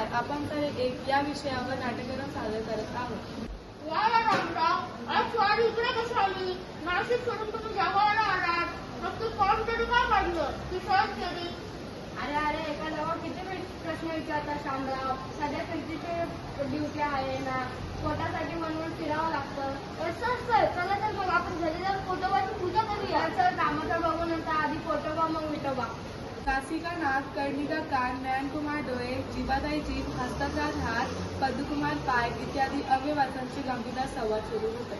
चार आपण तर एक या विषयावर नाट्यकरण सादर करत आहोत. वा वा रामराव आज इकडे कशी आली नाशिक सोडून तुम्ही जवळला आलात. मग तू फॉर्म तरी का काढलं ती सहज केली अरे अरे एका जवळ किती प्रश्न विचारता शामराव? सध्या फिरतीचे ड्युटी आहे ना? पोटासाठी म्हणून फिरावं लागतं. असं असतं. चला तर मग आपण घरी जाऊन फोटोबाची पूजा करूया. याचं कामाचं बघू नंतर आधी फोटोबा मग विठोबा कासिका नाक कर्णिका कान नयनकुमार डोळे जिबाताई जीभ हस्ताचा हात पद्मकुमार पाय इत्यादी अवयवांची गंभीर संवाद सुरू होते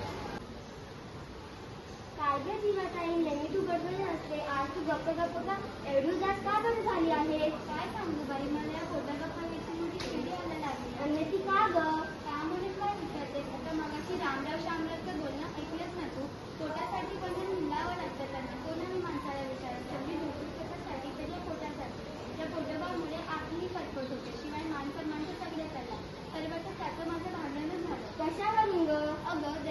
काय ग जीवाताई नेहमी तू गडबड असते आज तू गप्प गप्प का? एवढी जात का बरं झाली आहे काय सांग बाई मला या फोटा गप्पा मोठी शिडी आला लागली आणि ती का ग त्यामुळे काय विचारते आता मगाशी रामराव शामरावचं बोलणं ऐकलंच ना तू पोटासाठी पण हिंडावं लागतं त्यांना कोणाही माणसाला विचारत सगळी नोकरी कशासाठी त्याच्या पोटासाठी त्या पोटोबामुळे आपली कटकट होते शिवाय माणसं माणसं सगळे त्याला तर वाटतं त्याचं माझं भांडणच झालं कशावर ग अगं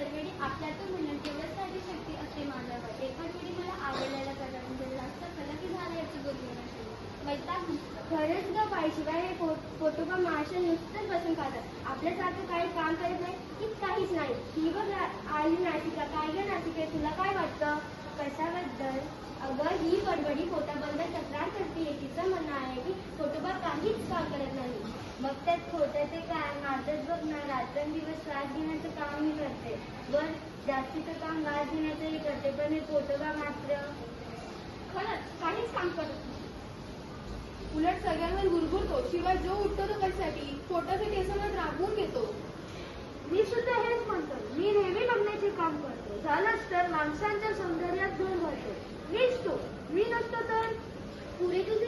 आपल्यातून मिळेल म्हणून तेवढ्यासाठी शक्ती असते माझ्यावर एकाच वेळी मला आवडलेला प्रकार म्हणजे जास्त कला की झालं याची गोष्ट वैताग खरंच ग बाई शिवाय हे फोटोबा महाराष्ट्र नुसतंच बसून खातात आपल्यासारखं काही काम करत नाही की काहीच नाही. ही बघ आली नाशिका काय ग नाशिके तुला काय वाटतं? कशाबद्दल अगं ही बडबडी बंद तक्रार करते तिचं म्हणणं आहे की फोटोबा काहीच काम करत नाही. मग त्यात खोट्याचे काय? माझंच बघ ना रात्रंदिवस श्वास घेण्याचं काम मी करते. जास्तीचं काम वास घेण्याचंही करते पण हे फोटोबा मात्र खरंच काहीच काम करत नाही. उलट सगळ्यांवर गुरगुरतो शिवाय जो उठतो तो कशासाठी पोटाचे केसांवर राबवून घेतो. मी सुद्धा हेच म्हणतो मी नेहमी लग्नाचे काम करतो. झालंच तर माणसांच्या सौंदर्यात भर भरतो मीच तो मी नसतो तर? पुरे तुझे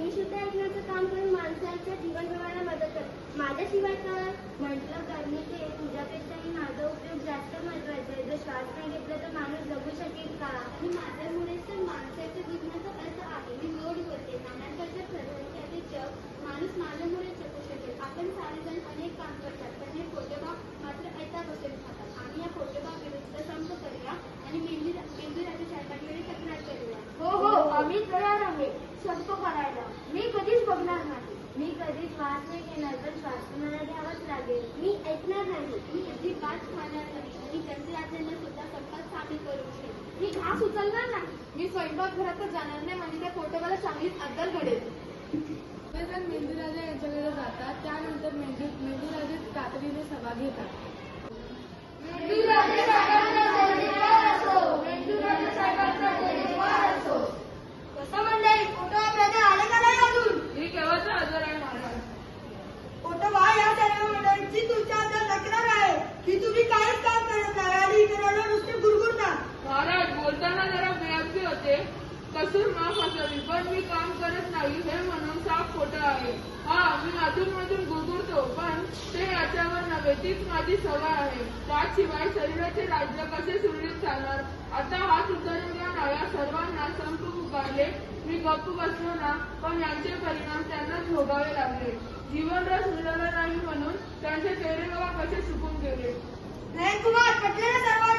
मी सुद्धा ऐकण्याचं काम करून माणसांच्या जीवन जगायला मदत करतो. शिवाय तर म्हटलं करणे ते तुझ्यापेक्षाही माझा उपयोग जास्त महत्त्वाचा आहे. जर श्वास नाही घेतला तर माणूस जगू शकेल का? आणि माझ्यामुळेच तर माणूस जीवनाचा अर्थ आहे मी जोड करते नाण्याकडच्या प्रधानच्याचे जग माणूस माझ्यामुळेच जगू शकेल आपण सारेजण अनेक काम करतात पण हे फोटोबा मात्र ऐता बसून खातात आम्ही या फोटोबा विरुद्ध संप करूया आणि मेंदू मेंदू राज्य सरकारकडे तक्रार करूया हो हो आम्ही तयार आहे संप करायला मी कधीच बघणार नाही मी कधीच श्वास नाही घेणार पण श्वास मला घ्यावाच लागेल. मी ऐकणार नाही. मी खाणार सुद्धा सामील करू मी घास उचलणार नाही. मी स्वयंपाक घरातच जाणार नाही. म्हणजे त्या फोटोबाला चांगलीच अद्दल घडेल. सगळेजण मेंदूराजा यांच्याकडे जातात त्यानंतर मेंदू मेंदूराजे तातडीने सभा घेतात कसं मंडळी फोटो आपल्याकडे आले का नाही अजून मी केव्हाचा हजर आहे महाराज फोटो वा या सर्व मंडळींची तुमच्याबद्दल तक्रार आहे की तुम्ही काहीच काम करत नाही आणि इतरांना नुसते गुरगुरता महाराज बोलताना जरा बेअबकी होते कसूर माफ असावी पण मी काम करत नाही हे म्हणून साफ खोटं आहे. हा मी अधून मधून गुगुरतो पण ते याच्यावर नव्हे तीच माझी सवय आहे. त्याशिवाय शरीराचे राज्य कसे सुरळीत चालणार? आता हात उचलून घ्या ना या सर्वांना संप पुकारले मी गप्प बसलो ना पण यांचे परिणाम त्यांना भोगावे लागले. जीवनरस मिळाला नाही म्हणून त्यांचे चेहरे बाबा कसे सुकून गेले? कुमार पटले सर्व